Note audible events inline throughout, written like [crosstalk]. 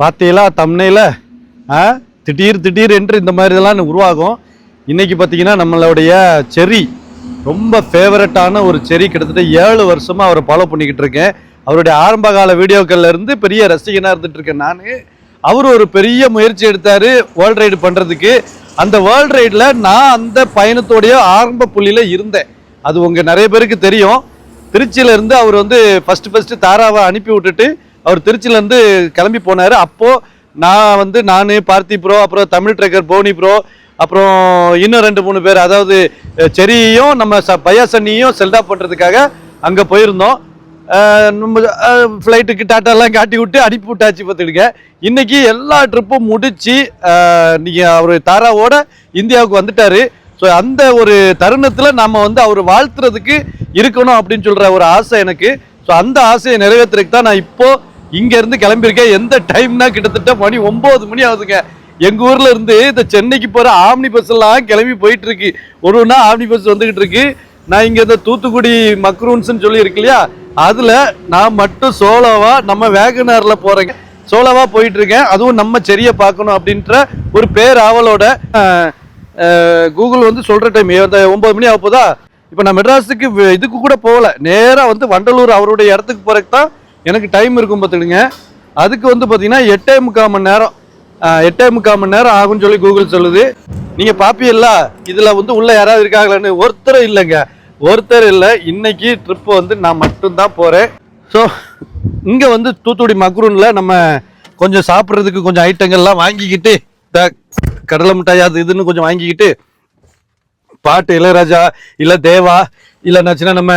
பார்த்தீங்களா தம்னையில் ஆ? திடீர் திடீர் என்று இந்த மாதிரிலாம் உருவாகும். இன்றைக்கி பார்த்தீங்கன்னா நம்மளுடைய செரி ரொம்ப ஃபேவரட்டான ஒரு செரி கிட்டத்தட்ட ஏழு வருஷமாக அவரை ஃபாலோ பண்ணிக்கிட்டு இருக்கேன். அவருடைய ஆரம்ப கால வீடியோக்கள்ல இருந்து பெரிய ரசிகனாக இருந்துட்டு இருக்கேன் நான். அவர் ஒரு பெரிய முயற்சி எடுத்தார் வேர்ல்ட் ரைடு பண்ணுறதுக்கு அந்த வேர்ல்ட் ரைடில் நான் அந்த பயணத்தோடைய ஆரம்ப புள்ளியில் இருந்தேன். அது உங்கள் நிறைய பேருக்கு தெரியும். திருச்சியிலேருந்து அவர் வந்து ஃபஸ்ட்டு ஃபஸ்ட்டு தாராவை அனுப்பி விட்டுட்டு அவர் திருச்சியிலேருந்து கிளம்பி போனார். அப்போது நான் வந்து நான் பார்த்தி ப்ரோ அப்புறம் தமிழ் ட்ரெக்கர் போனி ப்ரோ அப்புறம் இன்னும் ரெண்டு மூணு பேர் அதாவது செரியும் நம்ம ச பயாசன்னியும் செல்டாப் பண்ணுறதுக்காக அங்கே போயிருந்தோம். நம்ம ஃப்ளைட்டுக்கு டாட்டாலாம் காட்டி விட்டு அனுப்பி விட்டாச்சு பார்த்துடுங்க இன்றைக்கி எல்லா ட்ரிப்பும் முடித்து நீங்கள் அவர் தாராவோட இந்தியாவுக்கு வந்துட்டார். ஸோ அந்த ஒரு தருணத்தில் நம்ம வந்து அவர் வாழ்த்துறதுக்கு இருக்கணும் அப்படின்னு சொல்கிற ஒரு ஆசை எனக்கு. ஸோ அந்த ஆசையை நிறைவேற்றுறதுக்கு தான் நான் இப்போது இங்க இருந்து கிளம்பியிருக்கேன் எந்த டைம்னா கிட்டத்தட்ட மணி ஒன்பது மணி ஆகுதுங்க. எங்க ஊர்ல இருந்து இந்த சென்னைக்கு போற ஆம்னி பஸ் எல்லாம் கிளம்பி போயிட்டு இருக்கு ஒரு ஒன்றா ஆம்னி பஸ் வந்துகிட்டு இருக்கு. நான் இங்க இந்த தூத்துக்குடி மக்ரூன்ஸ்னு சொல்லி இருக்கு இல்லையா? அதுல நான் மட்டும் சோலோவா நம்ம வேகனார்ல போறேங்க. சோலோவா போயிட்டு இருக்கேன் அதுவும் நம்ம செடியை பார்க்கணும் அப்படின்ற ஒரு பேர் ஆவலோட கூகுள் வந்து சொல்ற டைம் ஒன்பது மணி ஆக போதா? இப்போ நான் மெட்ராஸுக்கு இதுக்கு கூட போகல. நேரா வந்து வண்டலூர் அவருடைய இடத்துக்கு போறதுக்கு தான் எனக்கு டைம் இருக்கும் பார்த்துடுங்க அதுக்கு வந்து பார்த்தீங்கன்னா எட்டே முக்கால் மணி நேரம் எட்டே முக்கால் மணி நேரம் ஆகும்னு சொல்லி கூகுள் சொல்லுது. நீங்கள் பார்ப்பீங்களா இதில் வந்து உள்ளே யாராவது இருக்காங்களான்னு ஒருத்தர் இல்லைங்க. ஒருத்தர் இல்லை இன்னைக்கு ட்ரிப்பு வந்து நான் மட்டும்தான் போகிறேன் ஸோ இங்கே வந்து தூத்துக்குடி மக்ரூனில் நம்ம கொஞ்சம் சாப்பிட்றதுக்கு கொஞ்சம் ஐட்டங்கள்லாம் வாங்கிக்கிட்டு இந்த கடலை மிட்டாய் அது இதுன்னு கொஞ்சம் வாங்கிக்கிட்டு பாட்டு இளையராஜா இல்லை தேவா இல்லைன்னாச்சுன்னா நம்ம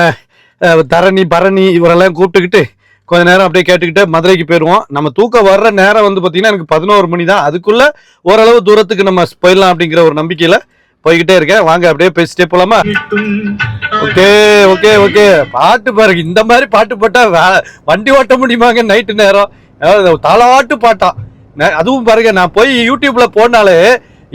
தரணி பரணி இவரெல்லாம் கூப்பிட்டுக்கிட்டு கொஞ்ச நேரம் அப்படியே கேட்டுக்கிட்டு மதுரைக்கு போயிடுவோம் நம்ம தூக்கம் வர்ற நேரம் வந்து பார்த்தீங்கன்னா எனக்கு பதினோரு மணி தான் அதுக்குள்ள ஓரளவு தூரத்துக்கு நம்ம போயிடலாம் அப்படிங்கிற ஒரு நம்பிக்கையில போய்கிட்டே இருக்கேன். வாங்க அப்படியே பேசிட்டே போலாமா? Okay okay okay. பாட்டு பாருங்க. இந்த மாதிரி பாட்டு போட்டா வண்டி ஓட்ட முடியுமாங்க நைட்டு நேரம்? தலாட்டு பாட்டா. அதுவும் பாருங்க நான் போய் யூடியூப்ல போனாலே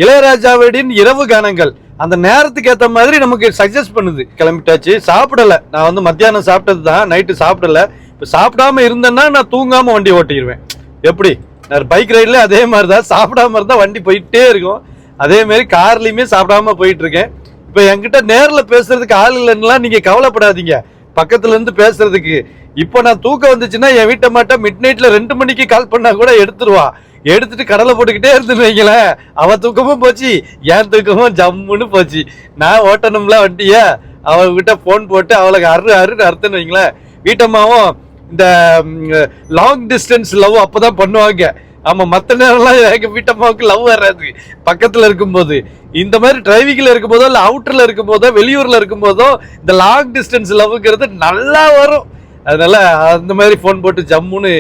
இளையராஜாவின் இரவு கானங்கள் அந்த நேரத்துக்கு ஏற்ற மாதிரி நமக்கு சஜஸ்ட் பண்ணுது. கிளம்பிட்டாச்சு. சாப்பிடல. நான் வந்து மத்தியானம் சாப்பிட்டது தான் நைட்டு சாப்பிடல. இப்போ சாப்பிடாம இருந்தேன்னா நான் தூங்காம வண்டி ஓட்டிடுவேன் எப்படி? நான் பைக் ரைட்ல அதே மாதிரி தான் சாப்பிடாம இருந்தால் வண்டி போயிட்டே இருக்கும். அதே மாதிரி கார்லையுமே சாப்பிடாம போயிட்டு இருக்கேன் இப்போ என்கிட்ட நேரில் பேசுறதுக்கு ஆள் இல்லைன்னா நீங்க கவலைப்படாதீங்க. பக்கத்துல இருந்து பேசுறதுக்கு. இப்போ நான் தூக்கம் வந்துச்சுன்னா என் வீட்டை மாட்டா மிட் நைட்ல ரெண்டு மணிக்கு கால் பண்ணா கூட எடுத்துருவா. எடுத்துட்டு கடலை போட்டுக்கிட்டே இருந்துன்னு வைங்களேன். அவ தூக்கமும் போச்சு என் தூக்கமும் ஜம்முன்னு போச்சு. நான் ஓட்டணும்ல வண்டிய? அவகிட்ட போன் போட்டு அவளுக்கு அரு அருன்னு அறுத்துன்னு வைங்களேன். வீட்டம்மாவும் இந்த லாங் டிஸ்டன்ஸ் லவ் அப்போதான் பண்ணுவாங்க. ஆமாம் மற்ற நேரம்லாம் எங்கள் வீட்டம்மாவுக்கு லவ் வராது. பக்கத்தில் இருக்கும்போது. இந்த மாதிரி டிரைவிங்கில் இருக்கும்போதோ இல்லை அவுட்டரில் இருக்கும்போதோ வெளியூரில் இருக்கும்போதோ இந்த லாங் டிஸ்டன்ஸ் லவ்ங்கிறது நல்லா வரும். அதனால அந்த மாதிரி ஃபோன் போட்டு ஜம்முன்னு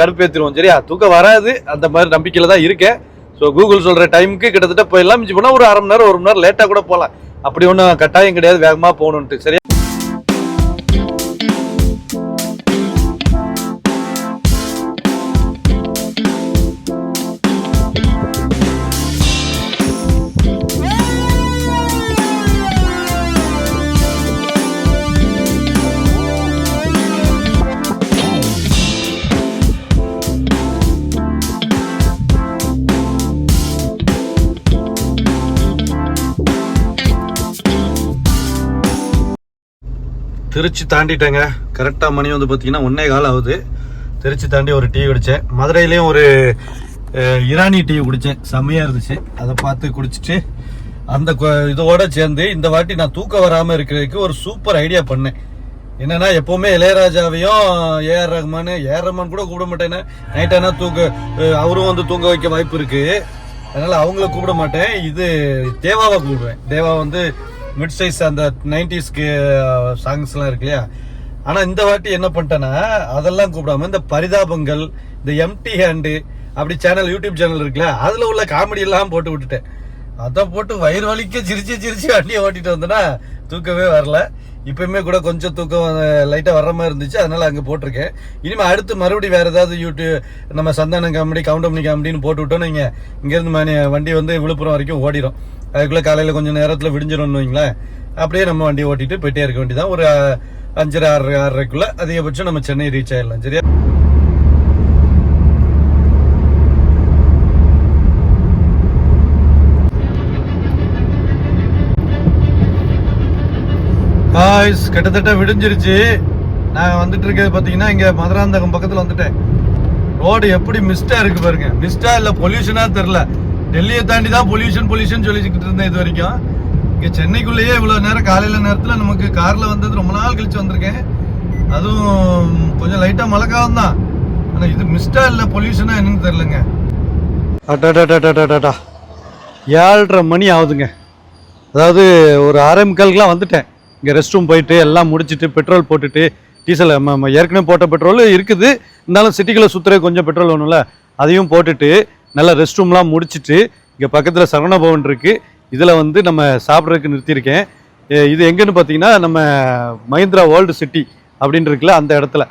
கருப்பேற்றிடுவோம் சரியா? தூக்கம் வராது. அந்த மாதிரி நம்பிக்கையில் தான் இருக்கேன். ஸோ கூகுள் சொல்கிற டைமுக்கு கிட்டத்தட்ட போயிடலாம். மிஞ்சி போனால் ஒரு அரை மணி நேரம் ஒரு மணி நேரம் லேட்டாக கூட போகலாம். அப்படி ஒன்றும் கட்டாயம் கிடையாது. வேகமாக போகணுன்ட்டு சரியா? திருச்சி தாண்டிட்டேங்க. கரெக்டாக மணி வந்து பார்த்தீங்கன்னா ஒன்றே கால் ஆகுது. திருச்சி தாண்டி ஒரு டீ குடித்தேன் மதுரையிலையும் ஒரு இரானி டீ குடித்தேன் செம்மையாக இருந்துச்சு. அதை பார்த்து குடிச்சிட்டு அந்த கொ- இதோட சேர்ந்து இந்த வாட்டி நான் தூக்கம் வராமல் இருக்கிறதுக்கு ஒரு சூப்பர் ஐடியா பண்ணேன். என்னன்னா எப்பவுமே இளையராஜாவையும் ஏஆர் ரஹ்மான் ஏஆர் ரஹ்மான் கூட கூப்பிட மாட்டேன்னு நைட் ஆனால் தூக்க அவரும் வந்து தூங்க வைக்க வாய்ப்பு இருக்கு. அதனால அவங்கள கூப்பிட மாட்டேன். இது தேவாவை கூப்பிடுவேன். தேவா வந்து மிட் சைஸ் அந்த நைன்டிஸ்க்கு சாங்ஸ்லாம் uh, இருக்கு இல்லையா? ஆனால் இந்த வாட்டி என்ன பண்ணிட்டேன்னா அதெல்லாம் கூப்பிடாம இந்த பரிதாபங்கள் இந்த எம்டி ஹேண்டு அப்படி சேனல் யூடியூப் சேனல் இருக்குல்ல அதில் உள்ள காமெடி எல்லாம் போட்டு விட்டுட்டேன். அதை போட்டு வயிறு வலிக்க சிரிச்சு சிரிச்சு வண்டியை ஓட்டிட்டு வந்தேன்னா தூக்கமே வரல. இப்பயுமே கூட கொஞ்சம் தூக்கம் லைட்டாக வர்ற மாதிரி இருந்துச்சு. அதனால அங்கே போட்டிருக்கேன். இனிமேல் அடுத்து மறுபடியும் வேற ஏதாவது யூடியூப் நம்ம சந்தானம் காமெடி கவுண்டமணி காமெடின்னு போட்டு விட்டோம்னு நீங்கள் இங்கேருந்து மணி வண்டி வந்து விழுப்புரம் வரைக்கும் ஓடிடும் அதுக்குள்ளே காலையில் கொஞ்சம் நேரத்தில் விடிஞ்சிடணும்னு வைங்களேன். அப்படியே நம்ம வண்டி ஓட்டிட்டு போயிட்டே இருக்க வேண்டியதான் ஒரு அஞ்சரை ஆறு ஆறரைக்குள்ளே அதிகபட்சம் நம்ம சென்னை ரீச் ஆயிடலாம். சரியா? கிட்டத்தட்ட விடிஞ்சிருச்சு. நான் வந்துட்டு இருக்கிறது பார்த்தீங்கன்னா இங்கே மதுராந்தகம் பக்கத்தில் வந்துட்டேன். ரோடு எப்படி மிஸ்டாக இருக்குது பாருங்க. மிஸ்டா இல்லை பொல்யூஷனாக தெரில டெல்லியை தாண்டி தான் பொல்யூஷன் பொல்யூஷன் சொல்லிக்கிட்டு இருந்தேன் இது வரைக்கும். இங்கே சென்னைக்குள்ளேயே இவ்வளோ நேரம் காலையில் நேரத்தில் நமக்கு காரில் வந்தது ரொம்ப நாள் கழிச்சு வந்திருக்கேன். அதுவும் கொஞ்சம் லைட்டாக மழை தான். ஆனால் இது மிஸ்டா இல்லை பொல்யூஷனா என்னன்னு தெரிலங்க அட்டாட்டாட்டாட்டாட்டாட்டா ஏழரை மணி ஆகுதுங்க. அதாவது ஒரு ஆறே முக்காலுக்குலாம் வந்துட்டேன். இங்கே ரெஸ்ட் ரூம் போயிட்டு எல்லாம் முடிச்சுட்டு பெட்ரோல் போட்டுட்டு டீசல் ஏற்கனவே போட்ட பெட்ரோல் இருக்குது. இருந்தாலும் சிட்டிக்குள்ளே சுற்றுற கொஞ்சம் பெட்ரோல் வேணும்ல. அதையும் போட்டுட்டு நல்லா ரெஸ்ட் ரூம்லாம் முடிச்சிட்டு இங்கே பக்கத்தில் சரவண பவன் இருக்குது இதில் வந்து நம்ம சாப்பிட்றதுக்கு நிறுத்தியிருக்கேன். இது எங்கேன்னு பார்த்தீங்கன்னா நம்ம மஹிந்திரா வேர்ல்டு சிட்டி அப்படின்னு இருக்குல்ல அந்த இடத்துல.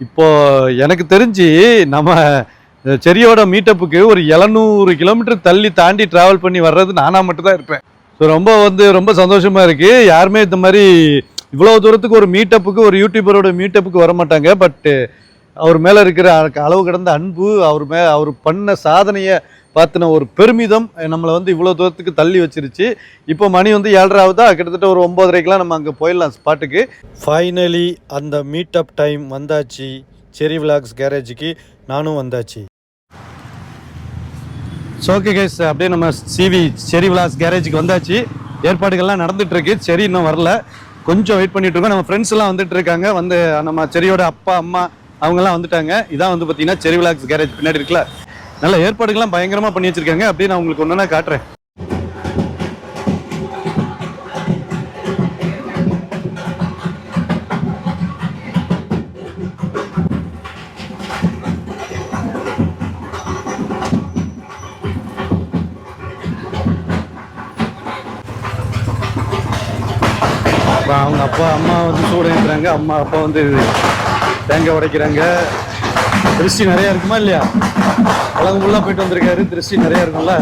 இப்போ எனக்கு தெரிஞ்சு நம்ம செரியோட மீட்டப்புக்கு ஒரு எழுநூறு கிலோமீட்டர் தள்ளி தாண்டி ட்ராவல் பண்ணி வர்றது நானாக மட்டும்தான் இருப்பேன். ஸோ ரொம்ப வந்து ரொம்ப சந்தோஷமாக இருக்குது யாருமே இந்த மாதிரி இவ்வளோ தூரத்துக்கு ஒரு மீட்டப்புக்கு ஒரு யூடியூபரோட மீட்டப்புக்கு வர மாட்டாங்க பட்டு அவர் மேலே இருக்கிற அளவு கடந்த அன்பு அவர் மே அவர் பண்ண சாதனையை பார்த்தின ஒரு பெருமிதம் நம்மளை வந்து இவ்வளோ தூரத்துக்கு தள்ளி வச்சிருச்சு. இப்போ மணி வந்து ஏழரை ஆகுதா? கிட்டத்தட்ட ஒரு ஒம்போதரைக்கெலாம் நம்ம அங்கே போயிடலாம் ஸ்பாட்டுக்கு. ஃபைனலி அந்த மீட்டப் டைம் வந்தாச்சு. செரி விலாக்ஸ் கேரேஜுக்கு நானும் வந்தாச்சு. ஸோ ஓகே கைஸ் அப்படியே நம்ம சிவி செரி விலாஸ் கேரேஜுக்கு வந்தாச்சு. ஏற்பாடுகள்லாம் நடந்துட்டு இருக்கு செரி இன்னும் வரல. கொஞ்சம் வெயிட் பண்ணிட்டு இருக்கோம். நம்ம ஃப்ரெண்ட்ஸ் எல்லாம் வந்துட்டு இருக்காங்க வந்து நம்ம செரியோட அப்பா அம்மா அவங்கெல்லாம் வந்துட்டாங்க. இதான் வந்து பார்த்தீங்கன்னா செரி விலாக்ஸ் கேரேஜ் பின்னாடி இருக்குல்ல. நல்ல ஏற்பாடுகள்லாம் பயங்கரமாக பண்ணி வச்சிருக்காங்க. அப்படியே நான் உங்களுக்கு ஒன்றுனா காட்டுறேன். அவங்க அப்பா அம்மா வந்து சூடு ஏற்றுறாங்க அம்மா அப்பா வந்து தேங்காய் உடைக்கிறாங்க. திருஷ்டி நிறையா இருக்குமா இல்லையா? உலகம் ஃபுல்லாக போயிட்டு வந்திருக்காரு. திருஷ்டி நிறையா இருக்கும்ல?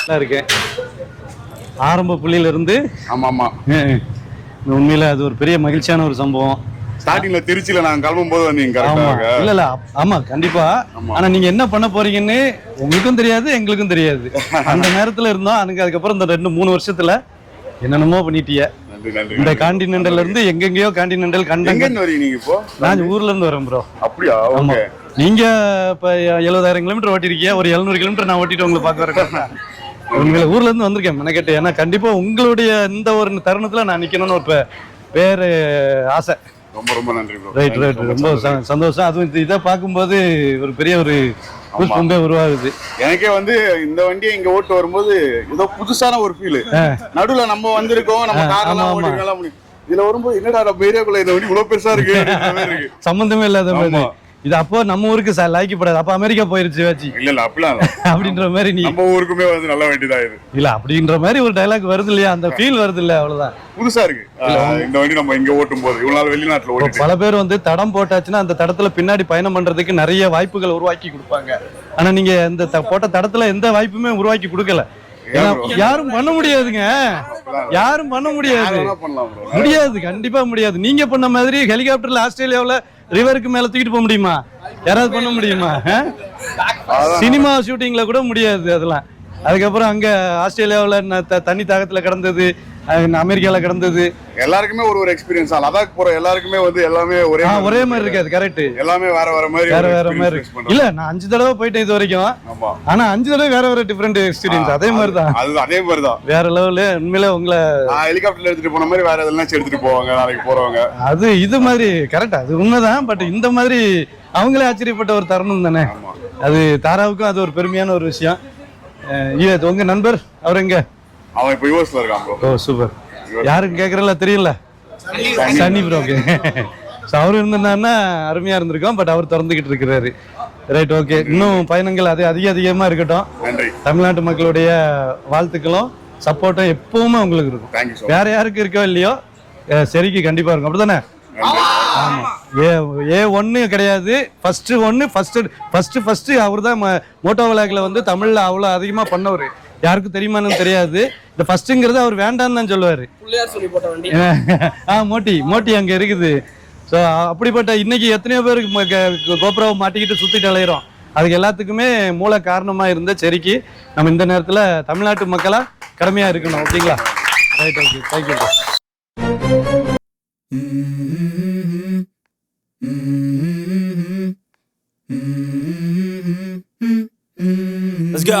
நல்லா இருக்கேன் ஆரம்ப புள்ளியில இருந்து ஆமா ஆமா அஹ், உண்மையில அது ஒரு பெரிய மகிழ்ச்சியான ஒரு சம்பவம். ஸ்டார்டிங்ல திருச்சியில நாங்க கிளம்பும் போது வந்தீங்க இல்ல இல்ல. ஆமா கண்டிப்பா. ஆனா நீங்க என்ன பண்ண போறீங்கன்னு உங்களுக்கும் தெரியாது எங்களுக்கும் தெரியாது. அந்த நேரத்துல இருந்தோம். அதுக்கு அதுக்கப்புறம் இந்த ரெண்டு மூணு வருஷத்துல என்னென்னமோ பண்ணிட்டிய இந்த காண்டினென்டல்ல இருந்து எங்கெங்கயோ காண்டினென்டல் கண்டங்க வரீங்க நீங்க இப்போ? நான் ஊர்ல இருந்து வரேன் ப்ரோ அப்படியா? ஓகே. நீங்க இப்ப எழுபதாயிரம் கிலோமீட்டர் ஓட்டிருக்கீங்க ஒரு எழுநூறு கிலோமீட்டர் நான் ஓட்டிட்டு உங்களை பார்க்க வரேன். உங்களை ஊர்ல இருந்து வந்திருக்கேன் மெனக்கெட்டு. ஏன்னா கண்டிப்பா உங்களுடைய இந்த ஒரு தருணத்துல நான் நிக்கணும்னு ஒரு பேரு ஆசை. ரொம்ப ரொம்ப நன்றி ரைட் ரைட் ரொம்ப சந்தோஷம். அதுவும் இது- இதை பார்க்கும்போது ஒரு பெரிய ஒரு புஷ்பம்பே உருவாகுது. எனக்கே வந்து இந்த வண்டியை இங்க ஓட்டு வரும்போது ஏதோ புதுசான ஒரு ஃபீல் நடுவுல நம்ம வந்திருக்கோம் நம்ம ஆ, கார் ஆமா, எல்லாம் ஆமா. ஓட்டிருக்கலாம் அப்படி இதுல வரும்போது என்னடா நம்ம ஏரியாக்குள்ள இந்த வண்டி இவ்வளவு பெருசா இருக்கு சம்பந்தமே இல்லாத மாதிரி. இது அப்போ நம்ம ஊருக்கு ச- லாய்க்கப்படாது அப்ப அமெரிக்கா போயிருச்சு வாச்சி இல்ல இல்ல அப்படிலாம். [laughs] அப்படின்ற மாதிரி நீ நம்ம ஊருக்குமே வந்து நல்ல வண்டி தான் இது. இல்ல அப்படின்ற மாதிரி ஒரு டைலாக் வருது இல்லையா? அந்த ஃபீல் வருது இல்ல அவ்வளவுதான். புதுசா இருக்கு. இந்த வண்டி நம்ம இங்க ஓட்டும் போது இவ்வளவு நாள் வெளிநாட்டுல ஓட்டிட்டு. பல பேர் வந்து தடம் போட்டாச்சுன்னா அந்த தடத்துல பின்னாடி பயணம் பண்றதுக்கு நிறைய வாய்ப்புகள் உருவாக்கி கொடுப்பாங்க. ஆனா நீங்க இந்த போட்ட தடத்துல எந்த வாய்ப்புமே உருவாக்கி கொடுக்கல? யாரும் பண்ண முடியாதுங்க. யாரும் பண்ண முடியாது. முடியாது கண்டிப்பா முடியாது. நீங்க பண்ண மாதிரி ஹெலிகாப்டர்ல ஆஸ்திரேலியாவுல ரிவருக்கு மேல தூக்கிட்டு போக முடியுமா? யாராவது பண்ண முடியுமா? சினிமா ஷூட்டிங்ல கூட முடியாது அதெல்லாம். அதுக்கப்புறம் அங்க ஆஸ்திரேலியாவுல தண்ணி தாகத்துல கிடந்தது. அமெரிக்கால கிடந்தது. எல்லாருக்குமே ஒரு ஒரு எக்ஸ்பீரியன்ஸ் தான். லடாக் போற எல்லாருக்குமே வந்து எல்லாமே ஒரே ஒரே மாதிரி இருக்காது கரெக்ட் எல்லாமே வேற வேற மாதிரி வேற வேற மாதிரி. இல்ல நான் அஞ்சு தடவை போயிட்டேன் இது வரைக்கும். ஆமா. ஆனா அஞ்சு தடவை வேற வேற டிஃப்ரெண்ட் எக்ஸ்பீரியன்ஸ் அதே மாதிரி தான். அது அதே மாதிரி தான். வேற லெவலு உண்மையில உங்களை ஹெலிகாப்டர்ல எடுத்துட்டு போன மாதிரி வேற எதெல்லாம் எடுத்துட்டு போவாங்க நாளைக்கு போறவங்க. அது இது மாதிரி கரெக்ட் அது உண்மைதான். பட் இந்த மாதிரி அவங்களே ஆச்சரியப்பட்ட ஒரு தருணம் தானே. அது தாராவுக்கும் அது ஒரு பெருமையான ஒரு விஷயம். உங்க நண்பர் அவர் எங்க? அவன் இப்ப யூஎஸ்ல இருக்கான் ப்ரோ ஓ சூப்பர் யாருக்கு கேட்கறல தெரியல சனி ப்ரோ ஓகே ஸோ அவர் இருந்திருந்தாருன்னா அருமையா இருந்திருக்கும் பட் அவர் திறந்துகிட்டு இருக்கிறாரு. ரைட் ஓகே இன்னும் பயணங்கள் அது அதிக அதிகமா இருக்கட்டும். நன்றி. தமிழ்நாட்டு மக்களுடைய வாழ்த்துக்களும் சப்போர்ட்டும் எப்பவுமே உங்களுக்கு இருக்கும். வேற யாருக்கு இருக்கோ இல்லையோ சரிக்கு கண்டிப்பா இருக்கும். அப்படிதானே? ஆமா. ஏ ஏ ஒண்ணு கிடையாது. ஃபர்ஸ்ட் ஒன்னு ஃபர்ஸ்ட் ஃபர்ஸ்ட் ஃபர்ஸ்ட் அவர் தான் மோட்டோ விளாக்ல வந்து தமிழ்ல அவ்வளவு அதிகமா பண்ணவர். யாருக்கும் தெரியுமான்னு தெரியாது. இந்த ஃபர்ஸ்ட்ங்கிறது அவர் வேண்டாம்னு தான் சொல்லுவாரு. [laughs] ஆ மோட்டி மோட்டி அங்க இருக்குது. ஸோ அப்படிப்பட்ட இன்னைக்கு எத்தனையோ பேருக்கு கோபுராவை மாட்டிக்கிட்டு சுத்திட்டு அலையிறோம். அதுக்கு எல்லாத்துக்குமே மூல காரணமா இருந்த செரிக்கு நம்ம இந்த நேரத்துல தமிழ்நாட்டு மக்களா கடமையா இருக்கணும். ஓகேங்களா? Right okay thank you Let's go.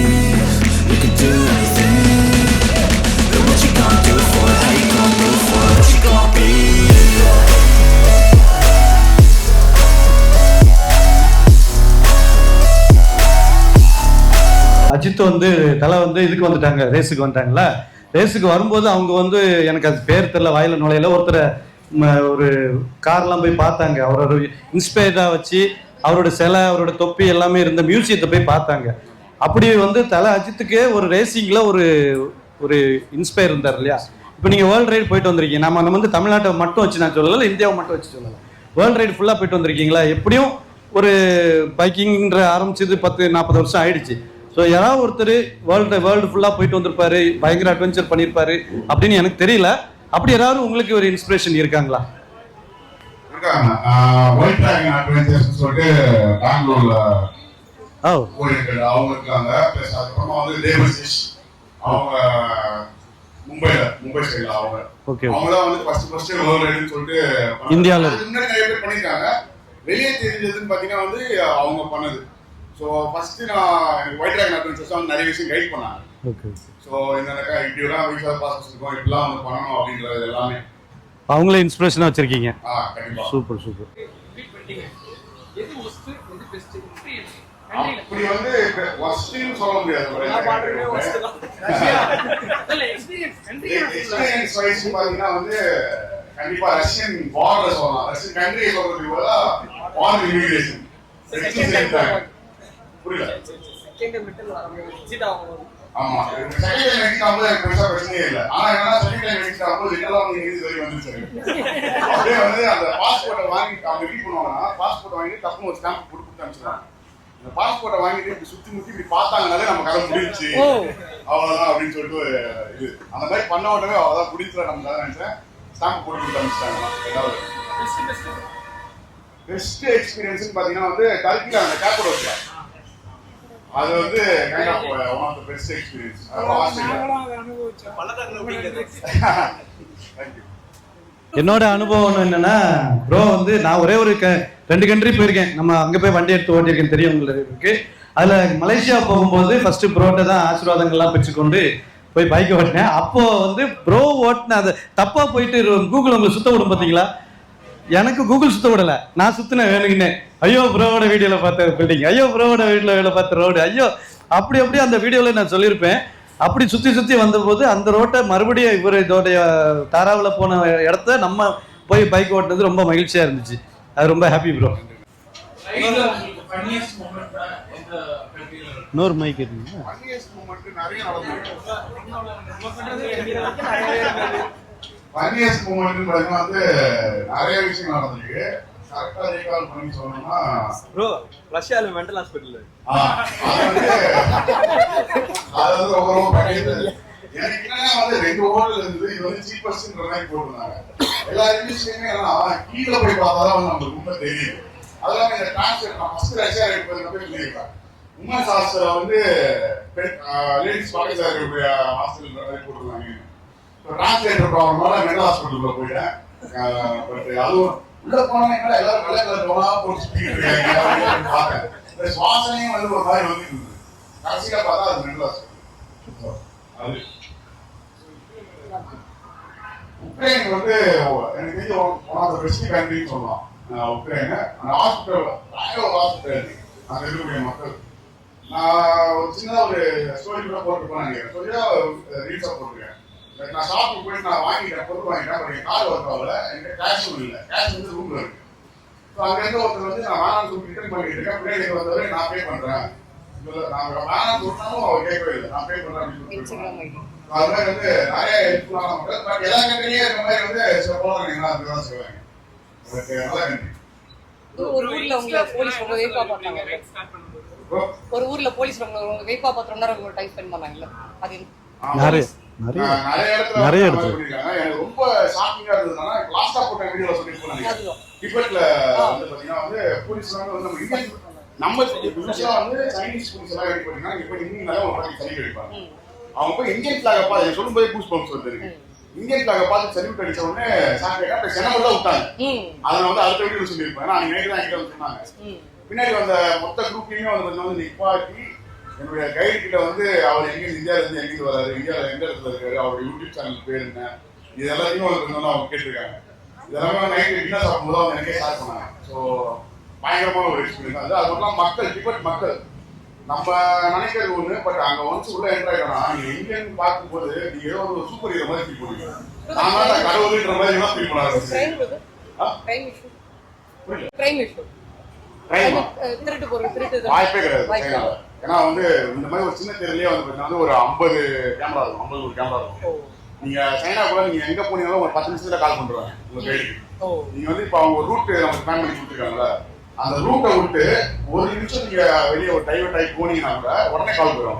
Ajith வந்து தலை வந்து இதுக்கு வந்துட்டாங்க ரேஸுக்கு வந்துட்டாங்களா ரேஸுக்கு வரும்போது அவங்க வந்து எனக்கு அது பேர் தெரியல வாயில நுழையில. ஒருத்தரை ஒரு கார்லாம் போய் பார்த்தாங்க. அவரோட இன்ஸ்பயர்டா வச்சு அவரோட சிலை அவரோட தொப்பி எல்லாமே இருந்த மியூசியத்தை போய் பார்த்தாங்க. அப்படி வந்து தலை அஜித்துக்கே ஒரு ரேசிங்கில் ஒரு ஒரு இன்ஸ்பயர் இருந்தார் இல்லையா? இப்போ நீங்கள் வேர்ல்ட் ரைடு போயிட்டு வந்திருக்கீங்க. நம்ம நம்ம வந்து தமிழ்நாட்டை மட்டும் வச்சு நான் சொல்லலை இந்தியாவை மட்டும் வச்சு சொல்லலை. வேர்ல்ட் ரைடு ஃபுல்லாக போயிட்டு வந்திருக்கீங்களா? எப்படியும் ஒரு பைக்கிங்ன்ற ஆரம்பிச்சது பத்து நாற்பது வருஷம் ஆயிடுச்சு. ஸோ யாராவது ஒருத்தர் வேர்ல்டு வேர்ல்டு ஃபுல்லாக போயிட்டு வந்திருப்பாரு பயங்கர அட்வென்ச்சர் பண்ணியிருப்பாரு அப்படின்னு எனக்கு தெரியல. அப்படி யாராவது உங்களுக்கு ஒரு இன்ஸ்பிரேஷன் இருக்காங்களா? இருக்காங்க. சொல்லிட்டு பெங்களூர்ல ஓ போயிருக்கு அவங்க இருக்காங்க பிளஸ் அதுக்கப்புறமா வந்து தேவசிஷ் அவங்க மும்பைல மும்பை சைடுல அவங்க. ஓகே அவங்க தான் வந்து ஃபர்ஸ்ட் ஃபர்ஸ்ட் வேர்ல்ட் ரைடுன்னு சொல்லிட்டு அதுக்கு முன்னாடி நிறைய பேர் பண்ணிருக்காங்க வெளியே தெரிஞ்சதுன்னு பாத்தீங்கன்னா வந்து அவங்க பண்ணது. ஸோ ஃபர்ஸ்ட் நான் எனக்கு ஒயிட் டிராகன் அட்வென்ச்சர்ஸ் அவங்க நிறைய விஷயம் கைட் பண்ணாங்க. ஓகே ஸோ இந்த இப்படிலாம் வீசா ப்ராசஸ் இருக்கும் இப்படிலாம் வந்து பண்ணணும் அப்படின்றது எல்லாமே. அவங்களே இன்ஸ்பிரேஷனாக வச்சிருக்கீங்க. ஆ கண்டிப்பா. சூப்பர் சூப்பர் அப்படி வந்து ஒஸ்டின்னு சொல்ல முடியாது. எக்ஸ்பீரியன்ஸ் வைஸ் பாத்தீங்கன்னா வந்து கண்டிப்பா ரஷ்யன் பார்டர் சொல்லலாம். ரஷ்யன் கண்ட்ரி சொல்றது போல பார்டர் இமிகிரேஷன் புரியல ஆமா. செகண்ட் டைம் எக்ஸாம்பிள் எனக்கு பெருசா பிரச்சனையே இல்லை. ஆனா என்னன்னா செகண்ட் டைம் எக்ஸாம்பிள் லிட்டரலா அவங்க இங்கிலீஷ் வரைக்கும் வந்துருச்சு அப்படியே வந்து அந்த பாஸ்போர்ட்டை வாங்கி அவங்க எப்படி பண்ணுவாங்கன்னா பாஸ்போர்ட் வாங்கி டப்புனு ஒரு ஸ்டாம்ப் கொடுத்து அனுப்பிச்சிடுவாங்க. இந்த பாஸ்போர்ட்டை வாங்கிட்டு இப்படி சுத்தி முத்தி இப்படி பார்த்தாங்கனாலே நம்ம கதை முடிஞ்சுச்சு. ஓ. அவ்வளவுதான் அப்படின்னு சொல்லிட்டு ஒரு இது. அந்த மாதிரி பண்ண உடனே அவ்வளவுதான் முடிஞ்சிட நம்ம கதை நினைச்சேன். ஸ்டாம்ப் போட்டு கொடுத்து அனுப்பிச்சிட்டாங்க. ரெண்டாவது பெஸ்ட் எக்ஸ்பீரியன்ஸ் பாத்தீங்கன்னா வந்து டர்க்கில அந்த கேப்போட வச்சா அது வந்து kind of one of the best experience என்னோட அனுபவம் என்னன்னா ப்ரோ வந்து நான் ஒரே ஒரு ரெண்டு கண்ட்ரி போயிருக்கேன். நம்ம அங்க போய் வண்டி எடுத்து ஓட்டியிருக்கேன் தெரியும் உங்களுக்கு. அதுல மலேசியா போகும்போது ஃபர்ஸ்ட் ப்ரோட்ட தான் ஆசீர்வாதங்கள்லாம் பெற்றுக்கொண்டு போய் பைக் ஓட்டினேன். அப்போ வந்து ப்ரோ ஓட்டின அது தப்பா போயிட்டு கூகுள் உங்களை சுத்த விடும் பாத்தீங்களா எனக்கு கூகுள் சுத்த விடல. நான் சுத்தினேன் வேணுங்கன்னு. ஐயோ ப்ரோவோட வீடியோல பார்த்த பில்டிங் ஐயோ ப்ரோவோட வீடியோல பார்த்த ரோடு ஐயோ அப்படி அப்படியே அந்த வீடியோவில் நான் சொல்லியிருப்பேன். அப்படி சுற்றி சுற்றி வந்தபோது அந்த ரோட்டை மறுபடியும் இவர் இதோடைய தாராவில் போன இடத்த நம்ம போய் பைக் ஓட்டினது ரொம்ப மகிழ்ச்சியாக இருந்துச்சு. அது ரொம்ப ஹாப்பி ப்ரோ இன்னொரு மைக் moment பாத்தீங்கன்னா வந்து நிறைய விஷயம் நடந்திருக்கு. கரெக்டா ரீகால் பண்ணி சொல்லணும்னா ப்ரோ ரஷ்யால மென்டல் ஹாஸ்பிட்டல் ஆ, அது வந்து அது வந்து ரொம்ப ரொம்ப எனக்கு வந்து ரெண்டு ஹோட்டல் இருந்து இது வந்து சீப்பஸ்ட்ன்ற மாதிரி போட்டிருந்தாங்க. எல்லா ரிவ்யூஸ்லயுமே என்னன்னா கீழே போய் பார்த்தாதான் வந்து நம்மளுக்கு உண்மை தெரியும். அதெல்லாம் இந்த டிரான்ஸ்லேட் நான் ஃபர்ஸ்ட் ரஷ்யா போய் சொல்லியிருக்கேன் உமன் சாஸ்திரம் வந்து லேடிஸ் பாகிஸ்தான் இருக்கக்கூடிய மாதிரி போட்டிருந்தாங்க. இப்போ டிரான்ஸ்லேட்டர் ப்ராப்ளமால மென்டல் ஹாஸ்பிட்டலுக்குள்ள போயிட்டேன். பட் அதுவும் உள்ள போனோம்னா என்ன எல்லாரும் வெள்ளை கலர் போட்டு சுத்திட்டு இருக்காங்க பார்த்தேன் இந்த சுவாசனையும் வந்து ஒரு மாதிரி வந்து கடைசியில பார்த்தா அது மென்டல் ஹாஸ்பிட்டல் அது உக்ரைன் வந்து எனக்கு தெரிஞ்ச ஒன் ஆஃப் த பெஸ்ட் கண்ட்ரின்னு சொல்லலாம். அஹ் உக்ரைன். அந்த ஹாஸ்பிட்டல் பயங்கர ஹாஸ்பிட்டல் அங்கே இருக்கக்கூடிய மக்கள். நான் ஒரு சின்ன ஒரு ஸ்டோரி கூட போட்டுருப்பேன் நினைக்கிறேன். ஸ்டோரியா ரீல்ஸா போட்டிருக்கேன். நான் ஷாப்புக்கு போயிட்டு நான் வாங்கிட்டேன் பொருள் வாங்கிட்டேன் அப்புறம் என் கார் ஒர்க் ஆகல என்கிட்ட கேஷும் இல்லை. கேஷ் வந்து ரூம்ல இருக்கு. ஸோ அங்கேருந்து ஒருத்தர் வந்து நான் வேணாம் சொல்லி ரிட்டர்ன் பண்ணிட்டு இருக்கேன். பின்னாடி வந்தவரை நான் பே பண்ணுறேன் நான் வேணாம் சொன்னாலும் அவர் கேட்கவே இல்லை. நான் பே பண்ணுறேன் அப்படின்னு சொல்லி அது மாதிரி வந்து நிறைய ஹெல்ப்ஃபுல்லான மக்கள் பட் எல்லா கண்ட்ரிலையும் இந்த மாதிரி வந்து சில போல என்ன அதுதான் செய்வாங்க பட் நல்ல கண்ட்ரி ஒரு ஊர்ல உங்களை போலீஸ் ரொம்ப வெயிப்பா பார்த்தாங்க ஒரு ஊர்ல போலீஸ் வெயிப்பா பார்த்து ரொம்ப நேரம் உங்களை டைப் ஸ்பெண்ட் பண்ணாங்கல்ல அது நிறைய நிறைய நான் நிறைய இடத்துல. எனக்கு ரொம்ப ஷாக்கிங்கா இருந்ததுன்னா லாஸ்டா போட்ட வீடியோல அதுதான். டிபெட்ல வந்து பாத்தீங்கன்னா வந்து போலீஸ் வந்து நம்ம இந்தியன் நம்ம வந்து சைனீஸ் போலீஸ் எல்லாம் ரெடி பண்ணினா இப்ப இந்தியன் ஒரு பாட்டி சரி அடிப்பாங்க அவங்க போய் இந்தியன் பிளாக பார்த்து சொல்லும் போது பூஸ் பம்ப்ஸ் வருது எனக்கு. இந்தியன் பிளாக பார்த்து சல்யூட் அடிச்ச உடனே சாப்பிட்டா தான் விட்டாங்க. ம். அதை நான் வந்து அடுத்த வீடியோ சொல்லியிருப்பேன். நான் நேற்று தான் என்கிட்ட வந்து சொன்னாங்க. பின்னாடி வந்த மொத்த குரூப்லயுமே வந்து வந்து நிப்பாட்டி என்னுடைய கைடு கிட்ட வந்து அவர் எங்க இந்தியால இருந்து எங்க வராரு இந்தியால எந்த இடத்துல இருக்காரு அவருடைய யூடியூப் சேனல் பேர் என்ன இது எல்லாத்தையும் வந்து அவங்க கேட்டிருக்காங்க. இதெல்லாமே நைட் டின்னர் சாப்பிடும்போது அவங்க எனக்கே ஷேர் பண்ணாங்க. ஸோ பயங்கரமான ஒரு எக்ஸ்பீரியன்ஸ் அது அது மக்கள் டிபெட் மக்கள் நம்ம நினைக்கிறது ஒண்ணு பட் அங்க ஒன்ஸ் உள்ள என்டர் ஆயிட்டோம்னா நீங்க இந்தியன் பார்க்கும்போது நீங்க ஏதோ ஒரு சூப்பர் ஹீரோ மாதிரி ஃபீல் பண்ணுவீங்க கடவுள்ன்ற மாதிரி எல்லாம் ஃபீல் பண்ண கிரைம் ஆரம்பிச்சு ஆ? கிரைம் இஷ்யூ புரியல. கிரைம் இஷ்யூ ட்ரைமா திருட்டு போறது திருட்டு இது. வாய்ப்பே கிடையாது. ஏன்னா வந்து இந்த மாதிரி ஒரு சின்ன தெருலயே வந்து பாத்தீங்கன்னா வந்து ஒரு ஐம்பது கேமரா இருக்கும் ஐம்பது ஒரு கேமரா இருக்கும். நீங்க சைனா கூட நீங்க எங்க போனீங்களும் ஒரு பத்து நிமிஷத்துல கால் பண்றாங்க உங்க கைடுக்கு நீங்க வந்து இப்ப அவங்க ரூட் நமக்கு பிளான் பண்ணி கொடுத்துருக்காங்கல்ல அந்த ரூட்டை விட்டு ஒரு நிமிஷம் நீங்க வெளியே ஒரு டைவர்ட் ஆகி போனீங்கன்னா கூட உடனே கால் ஓ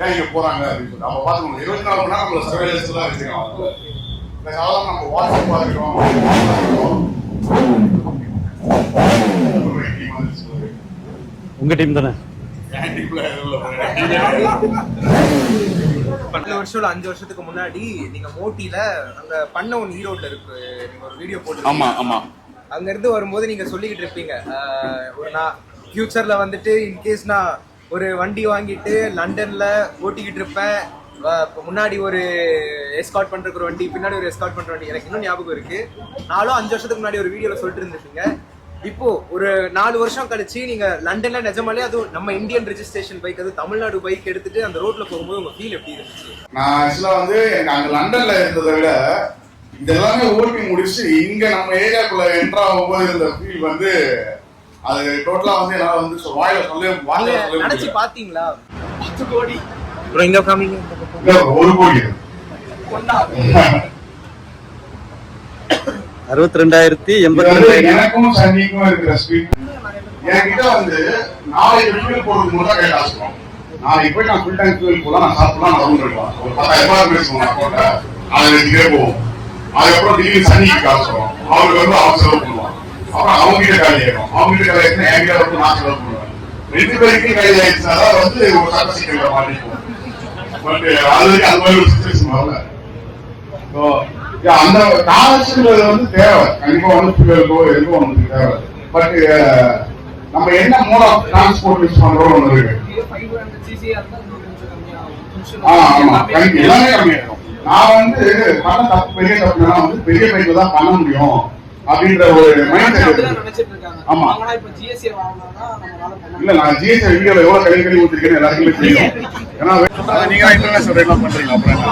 ஏன் இங்க போறாங்க அப்படின்னு அவங்க பாத்துக்கணும் இருபத்தி நாலு மணி நேரம் நம்மள சர்வேலன்ஸ் எல்லாம் வச்சுக்கலாம் இந்த காலம் நம்ம வாட்ஸ்அப் பாத்துக்கிறோம் உங்க டீம் தானே? பன்னெண்டு வருஷம் இல்ல அஞ்சு வருஷத்துக்கு முன்னாடி நீங்க மோட்டில அங்க பண்ண ஒன்று ஈரோட்ல இருக்கு. நீங்க ஒரு வீடியோ போட்டு ஆமா ஆமா. அங்கேருந்து வரும்போது நீங்கள் சொல்லிக்கிட்டு இருப்பீங்க ஒரு நான் ஃப்யூச்சரில் வந்துட்டு இன்கேஸ் நான் ஒரு வண்டி வாங்கிட்டு லண்டனில் ஓட்டிக்கிட்டு இருப்பேன் முன்னாடி ஒரு எஸ்கார்ட் பண்ணுறக்கு ஒரு வண்டி பின்னாடி ஒரு எஸ்கார்ட் பண்ணுற வண்டி எனக்கு இன்னும் ஞாபகம் இருக்குது நாலும் அஞ்சு வருஷத்துக்கு முன்னாடி ஒரு வீடியோவில் சொல்லிட்டு இருந்திருப்பீங்க. இப்போ ஒரு நாலு வருஷம் கழிச்சு நீங்க லண்டன்ல நிஜமாலே அதுவும் நம்ம இந்தியன் ரெஜிஸ்ட்ரேஷன் பைக் அது தமிழ்நாடு பைக் எடுத்துட்டு அந்த ரோட்ல போகும்போது உங்க ஃபீல் எப்படி இருந்துச்சு? நான் ஆக்சுவலா வந்து எனக்கு அங்க லண்டன்ல இருந்ததை விட இதெல்லாமே ஓட்டி முடிச்சு இங்க நம்ம ஏரியாக்குள்ள என்ட்ரு ஆகும்போது இருந்த ஃபீல் வந்து அது டோட்டலா வந்து என்னால வந்து வாயில சொல்லவே வாயில சொல்லவே நினைச்சு. பாத்தீங்களா? பத்து கோடி. அப்புறம் இங்க காமிங்க. ஒரு கோடி. அறுபத்தி ரெண்டாயிரத்தி எண்பத்தி ரெண்டாயிரம் எனக்கும் சன்னிக்கும் இருக்கிற ஸ்பீட் என்கிட்ட வந்து நாளைக்கு ஃபியூல் போடுறதுக்கு மட்டும் தான் கேட்டு ஆசைப்படும் நாளைக்கு போய் நான் ஃபுல் டைம் ஃபியூல் போடலாம் நான் சாப்பிடலாம் நான் ஒரு பத்தாயிரம் ரூபாய் பேசுவோம் அதை போவோம். அதுக்கப்புறம் திடீர்னு சன்னிக்கு காசு வரும் அவருக்கு வந்து அவன் செலவு பண்ணுவான் அப்புறம் அவங்க கிட்ட காலி ஆயிடும் அவங்க கிட்ட காலி ஆயிடுச்சுன்னா என்கிட்ட வந்து நான் செலவு பண்ணுவேன். ரெண்டு பேருக்கும் காலி ஆயிடுச்சுன்னா தான் வந்து ஒரு சட்ட சிக்கல மாட்டிப்போம். பட் அது வரைக்கும் அந்த மாதிரி ஒரு சுச்சுவேஷன் வரல. அந்த காசுங்கிறது வந்து தேவை. கண்டிப்பா வந்து பிள்ளைகளுக்கோ எதுக்கோ நமக்கு தேவை. பட் நம்ம என்ன மோட் ஆஃப் டிரான்ஸ்போர்ட் யூஸ் பண்றோம் ஒன்று இருக்கு ஆமா. கண்டிப்பா. எல்லாமே கம்மியாயிடும் நான் வந்து பண்ண தப்பு பெரிய தப்புனா வந்து பெரிய பைக்ல தான் பண்ண முடியும். அப்படின்ற ஒரு மைண்ட் செட் அப்படிதான் நினைச்சிட்டு இருக்காங்க. ஆமா. இல்ல நான் ஜிஎஸ்டி வீடியோல எவ்வளவு கழிவு கழிவு ஊத்திருக்கேன்னு எல்லாருக்குமே தெரியும். ஏன்னா நீங்க இன்டர்நேஷனல் ரேட்லாம் பண்றீங்க அப்புறம்.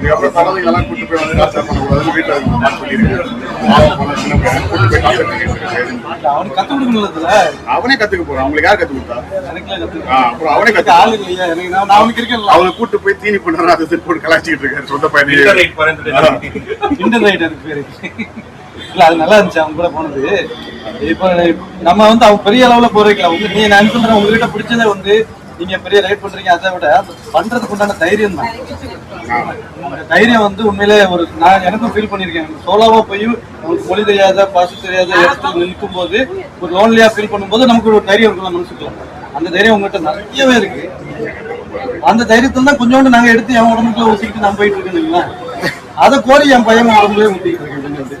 இதுக்கப்புறம் குழந்தைங்களெல்லாம் கூட்டு போய் வந்து வீட்டுல பையன் கத்து கொடுக்கணும்ல அவனே கத்துக்க போறான். அவங்களுக்கு யார் கத்து கொடுத்தா? அப்புறம் அவனே கத்து அவனுக்கு இருக்கேன்ல. அவனை கூட்டு போய் தீனி பண்றான் அதை போட்டு கலாச்சிக்கிட்டு இருக்காரு. சொந்த பையனையே இன்டர்நெட் அதுக்கு பேரு. இல்ல அது நல்லா இருந்துச்சு அவங்க கூட போனது. இப்போ நம்ம வந்து அவங்க பெரிய அளவுல போறீங்களா வந்து நீ நான் சொல்றேன் உங்ககிட்ட பிடிச்சதை வந்து நீங்க பெரிய ரைட் பண்றீங்க அதை விட அது பண்றதுக்கு உண்டான தைரியம் தான். தைரியம் வந்து உண்மையிலே ஒரு நான் எனக்கும் ஃபீல் பண்ணியிருக்கேன். சோலாவா போய் உங்களுக்கு மொழி தெரியாத பாசு தெரியாத இடத்துல நிற்கும் போது ஒரு லோன்லியா ஃபீல் பண்ணும்போது நமக்கு ஒரு தைரியம் இருக்கலாம் மனசுக்குள்ள. அந்த தைரியம் உங்ககிட்ட நிறையவே இருக்கு. அந்த தைரியத்தை தான் கொஞ்சோண்டு நாங்க எடுத்து என் உடம்புக்குள்ள ஊசிக்கிட்டு நான் போயிட்டு இருக்கோம் இல்லைங்களா அதை கோரி என் பையன் உடம்புலயே ஊத்திக்கிட்டு இருக்கேன் கொஞ்சோண்டு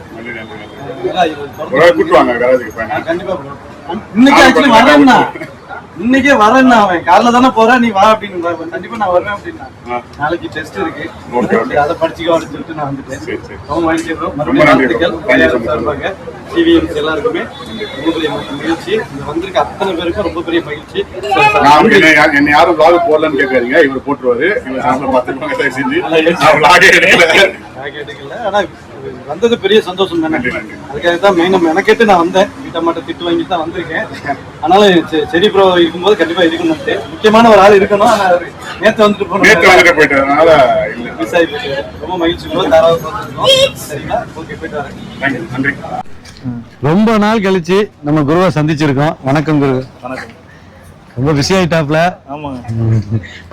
அதெல்லாம் இது ஒரு தொடர்ந்து நாள் கூட்டு வாங்க வேலைக்கு பையன் நான் கண்டிப்பா. இன்னைக்கு ஆக்சுவலி வரேன்னா இன்னைக்கே வரேன்னா அவன். காலைல தானே போறேன் நீ வா அப்படின்னு கண்டிப்பா நான் வருவேன் அப்படின்னா. நாளைக்கு டெஸ்ட் இருக்கு. அதை படிச்சுக்கோ அப்படின்னு சொல்லிட்டு நான் வந்துட்டேன். ரொம்ப மகிழ்ச்சி bro. ரொம்ப மறுபடியும். சார்பாக எல்லாருக்குமே ரொம்ப பெரிய மகிழ்ச்சி. இங்க வந்திருக்க அத்தனை பேருக்கும் ரொம்ப பெரிய மகிழ்ச்சி. நான் என்னை யாரும் vlog போடலன்னு கேட்காதீங்க. இவர் போட்டுருவாரு. இவர் தயவு செஞ்சு. எடுக்கல. ஆனா வந்தது பெரிய சந்தோஷம் தானே. அதுக்காக தான் மெயின் நம்ம எனக்கேட்டு நான் வந்தேன். வீட்டை மட்டும் திட்டு வாங்கிட்டு தான் வந்திருக்கேன். ஆனாலும் செ- செடி ப்ரோ இருக்கும்போது கண்டிப்பா இருக்கணும்ட்டு முக்கியமான ஒரு ஆள் இருக்கணும். ஆனா அவரு நேத்து வந்துட்டு நேற்று போனோம் வந்துட்டு இல்லை. மிஸ் ஆகி போயிட்டு ரொம்ப மகிழ்ச்சி சரிங்களா? ஓகே போயிட்டு வரேன். நன்றி. ரொம்ப நாள் கழிச்சு நம்ம குருவை சந்திச்சிருக்கோம். வணக்கம் குரு. வணக்கம். ரொம்ப பிஸி ஆயிட்டாப்ல. ஆமாங்க.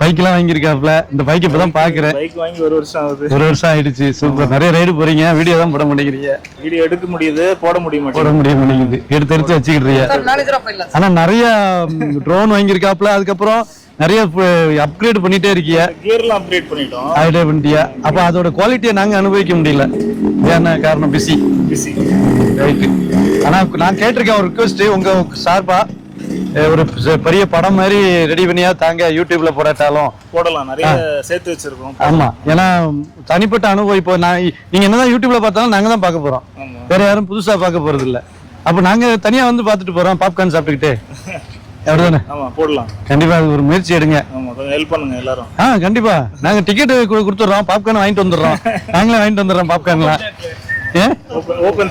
பைக்கெல்லாம் வாங்கியிருக்காப்ல. இந்த பைக் இப்பதான் பாக்குறேன் பைக் வாங்கி ஒரு வருஷம் ஆகுது. ஒரு வருஷம் ஆயிடுச்சு. சூப்பர் நிறைய ரைடு போறீங்க. வீடியோ தான் போட மாட்டேங்கிறீங்க. வீடியோ எடுக்க முடியுது. போட முடிய போட முடிய மாட்டேங்குது. எடுத்து எடுத்து போயிடலாம். ஆனா நிறைய ட்ரோன் வாங்கியிருக்காப்ல. அதுக்கப்புறம் நிறைய அப்கிரேட் பண்ணிட்டே இருக்கிய. கியர்லாம் அப்டேட் பண்ணிட்டோம். ஆயிட்டே பண்ணிட்டியா? அப்ப அதோட குவாலிட்டியை நாங்க அனுபவிக்க முடியல. ஏன்னா காரணம்? பிஸி பிசி ரைட்டு ஆனா நான் கேட்டிருக்கேன் ஒரு ரிக்வஸ்ட் உங்க சார்பா. ஒரு பெரிய படம் மாதிரி ரெடி பண்ணியா தாங்க யூடியூப்ல போடாட்டாலும். போடலாம். நிறைய சேர்த்து வச்சிருக்கோம். ஆமா. ஏன்னா தனிப்பட்ட அனுபவம். இப்போ நான் நீங்க என்னதான் யூடியூப்ல பார்த்தாலும் நாங்க தான் பார்க்க போறோம். வேற யாரும் புதுசா பார்க்க போறது இல்ல அப்ப நாங்க தனியா வந்து பார்த்துட்டு போறோம். பாப்கார்ன் சாப்பிட்டுக்கிட்டு. அப்படிதானே ஆமா போடலாம். கண்டிப்பா ஒரு முயற்சி எடுங்க. ஆமா ஹெல்ப் பண்ணுங்க எல்லாரும். ஆ கண்டிப்பா. நாங்க டிக்கெட் கொடுத்துறோம் பாப்கார்ன் வாங்கிட்டு வந்துடுறோம். நாங்களே வாங்கிட்டு வந்துடுறோம் பாப்கார்ன்லாம் ஓபன்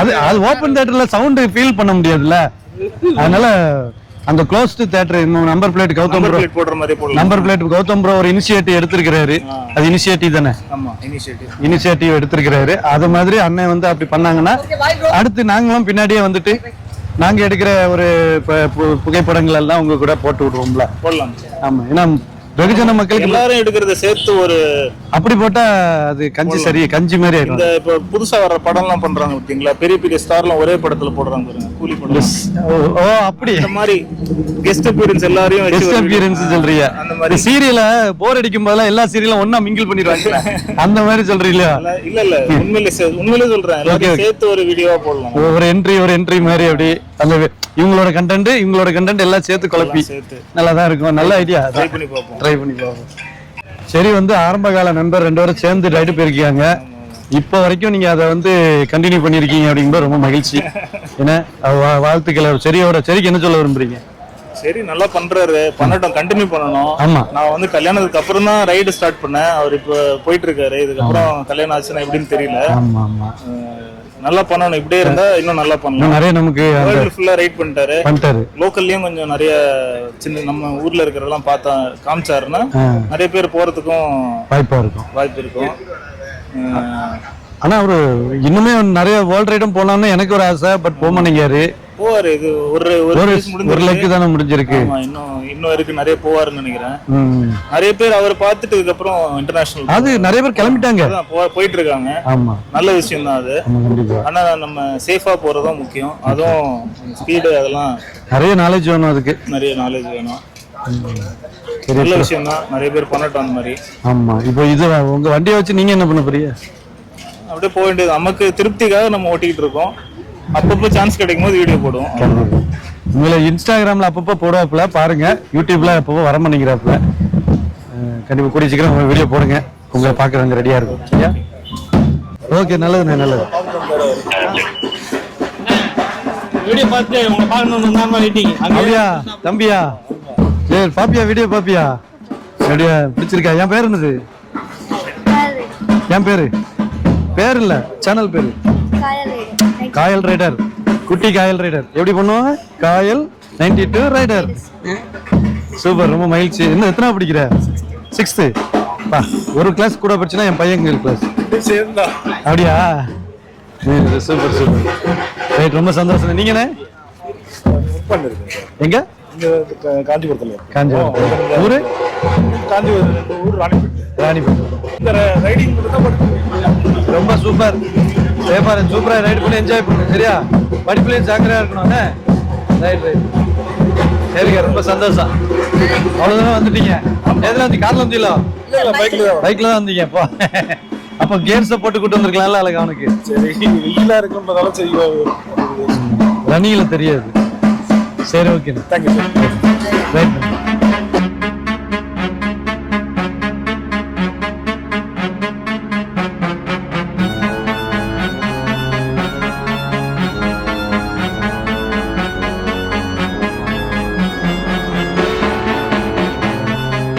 அது அது ஓப்பன் தியேட்டர்ல சவுண்ட் ஃபீல் பண்ண முடியாதுல்ல. அதனால அந்த closed theatre number plate Gautham number bro plate போடுற மாதிரி போடலாம் நம்பர் பிளேட் கௌதம் ப்ரோ ஒரு இனிஷியேட்டிவ் எடுத்திருக்கிறாரு. அது இனிஷியேட்டிவ் தானே? ஆமா இனிஷியேட்டிவ் இனிஷியேட்டிவ் எடுத்திருக்கிறாரு. அது மாதிரி அண்ணன் வந்து அப்படி பண்ணாங்கன்னா அடுத்து நாங்களும் பின்னாடியே வந்துட்டு நாங்க எடுக்கிற ஒரு புகைப்படங்கள் எல்லாம் உங்க கூட போட்டு விடுவோம்ல. போடலாம். ஆமா ஏன்னா வெகுஜன மக்களுக்கு எல்லாரும் எடுக்கிறத சேர்த்து ஒரு அப்படி போட்டா அது கஞ்சி சரி கஞ்சி மாதிரி ஆயிடும். இந்த இப்ப புதுசா வர்ற படம்லாம் பண்றாங்க பாத்தீங்களா? பெரிய பெரிய ஸ்டார்லாம் ஒரே படத்துல போடுறாங்க பாருங்க கூலி படம். ஓ அப்படி. இந்த மாதிரி கெஸ்ட் அப்பியரன்ஸ் எல்லாரையும் கெஸ்ட் அப்பியரன்ஸ் சொல்றீங்க. அந்த மாதிரி. சீரியல போர் அடிக்கும் போதெல்லாம் எல்லா சீரியலும் ஒண்ணா மிங்கிள் பண்ணிடுவாங்க அந்த மாதிரி சொல்றீங்களா? இல்ல இல்ல உண்மையிலே உண்மையிலே சொல்றேன். சேர்த்து ஒரு வீடியோவா போடலாம். ஒரு என்ட்ரி ஒரு என்ட்ரி மாதிரி அப்படி. வே- இவங்களோட கண்டென்ட் இவங்களோட கண்டென்ட் எல்லாம் சேர்த்து குழப்பி. நல்லா தான் இருக்கும். நல்ல ஐடியா ட்ரை பண்ணி பார்ப்போம் ட்ரை பண்ணி பார்ப்போம். சரி வந்து ஆரம்ப கால நண்பர் ரெண்டு பேரும் சேர்ந்து ரைடு போயிருக்காங்க. இப்போ வரைக்கும் நீங்க அதை வந்து கண்டினியூ பண்ணிருக்கீங்க அப்படிங்கும்போது ரொம்ப மகிழ்ச்சி. [laughs] ஏன்னா வாழ்த்துக்களை. செரியோட செரிக்கு என்ன சொல்ல விரும்புறீங்க? சரி நல்லா பண்றாரு. பண்ணட்டும் கண்டினியூ பண்ணணும். ஆமா. நான் வந்து கல்யாணத்துக்கு அப்புறம் தான் ரைடு ஸ்டார்ட் பண்ணேன். அவர் இப்போ போயிட்டு இருக்காரு. இதுக்கப்புறம் கல்யாணம் ஆச்சுன்னா எப்படின்னு தெரியல. ஆமா ஆமா. அஹ் நல்லா பண்ணணும். இப்படியே இருந்தா இன்னும் நல்லா பண்ணலாம். நிறைய நமக்கு வேர்ல்டு ஃபுல்லா ரைட் பண்ணிட்டாரு. பண்ணிட்டாரு. லோக்கல்லயும் கொஞ்சம் நிறைய சின்ன நம்ம ஊர்ல இருக்கிறதெல்லாம் பார்த்தா காமிச்சாருன்னா. நிறைய பேர் போறதுக்கும் வாய்ப்பா இருக்கும். வாய்ப்பு இருக்கும். அஹ் ஆனா அவரு இன்னுமே நிறைய வேர்ல்ட் ரைடும் போலாம்னு எனக்கு ஒரு ஆசை பட் போக மாட்டேங்காரு போவாரு. இது ஒரு ஒரு ஒரு. லெக்கு தானே முடிஞ்சிருக்கு. இன்னும் இன்னும் இருக்கு நிறைய போவாருன்னு நினைக்கிறேன். நிறைய பேர் அவர் பார்த்துட்டு இதுக்கப்புறம் இன்டர்நேஷனல் அது நிறைய பேர் கிளம்பிட்டாங்க. போயிட்டு இருக்காங்க ஆமா. நல்ல விஷயம் தான் அது ஆனா நம்ம சேஃபா போறதும் முக்கியம். அதுவும் ஸ்பீடு அதெல்லாம் நிறைய நாலேஜ் வேணும் அதுக்கு. நிறைய நாலேஜ் வேணும். நல்ல விஷயம் தான் நிறைய பேர் பண்ணட்டும் அந்த மாதிரி. ஆமா. இப்போ இது உங்க வண்டியை வச்சு நீங்க என்ன பண்ண போறீங்க? அப்படியே போக வேண்டியது. நமக்கு திருப்திக்காக நம்ம ஓட்டிக்கிட்டு இருக்கோம். அப்பப்போ சான்ஸ் கிடைக்கும் போது வீடியோ போடுவோம். உங்களை இன்ஸ்டாகிராம்ல அப்பப்போ போடுவாப்புல பாருங்க. யூடியூப்ல அப்பப்போ வர மாட்டேங்கிறாப்புல. அஹ் கண்டிப்பா கூடிய சீக்கிரம் வீடியோ போடுங்க. உங்களை பாக்குறவங்க ரெடியா இருக்கும் சரியா? ஓகே நல்லதுண்ணே நல்லது. வீடியோ பார்த்து உங்களை அப்படியா தம்பியா. சரி பாப்பியா வீடியோ பாப்பியா. அப்படியா பிடிச்சிருக்கா? என் பேர் என்னது? என் பேரு? பேர்? இல்ல சேனல் பேரு காயல் ரைடர் குட்டி காயல் ரைடர் எப்படி பண்ணுவாங்க? காயல் 92 டூ ரைடர் சூப்பர் ரொம்ப மகிழ்ச்சி. என்ன எத்தனை படிக்கிற? சிக்ஸ்த்து ஒரு கிளாஸ் கூட படிச்சுனா என் பையன் கிளாஸ் சேர்ந்தா. அப்படியா? சூப்பர் சூப்பர் ரைட் ரொம்ப சந்தோஷம். நீங்கண்ணே எங்க? காஞ்சிபுரத்துல. காஞ்சிபுரம் ஊரு? காஞ்சிபுரம் ஊர் ராணிப்பேட்டை. ராணிபேட்டை இந்த ரைடிங் மட்டும் ரொம்ப சூப்பர். சேஃபாரு சூப்பரா ரைட் பண்ணி என்ஜாய் பண்ணு சரியா? படிப்புலயும் ஜாக்கிரதையா இருக்கணும் ரைட் ரைட் சரிங்க ரொம்ப சந்தோஷம். அவ்வளவுதானே வந்துட்டீங்க? எதுல வந்து கார்ல வந்தீங்களா? பைக்ல பைக்ல தான். வந்தீங்க அப்போ. அப்போ கேர்ஸை போட்டு கூட்டு வந்திருக்கலாம்ல அழகு அவனுக்கு? சரி வெயிலா இருக்குன்றதால சரி ரன்னிங்ல தெரியாது. சரி ஓகே தேங்க்யூ ரைட்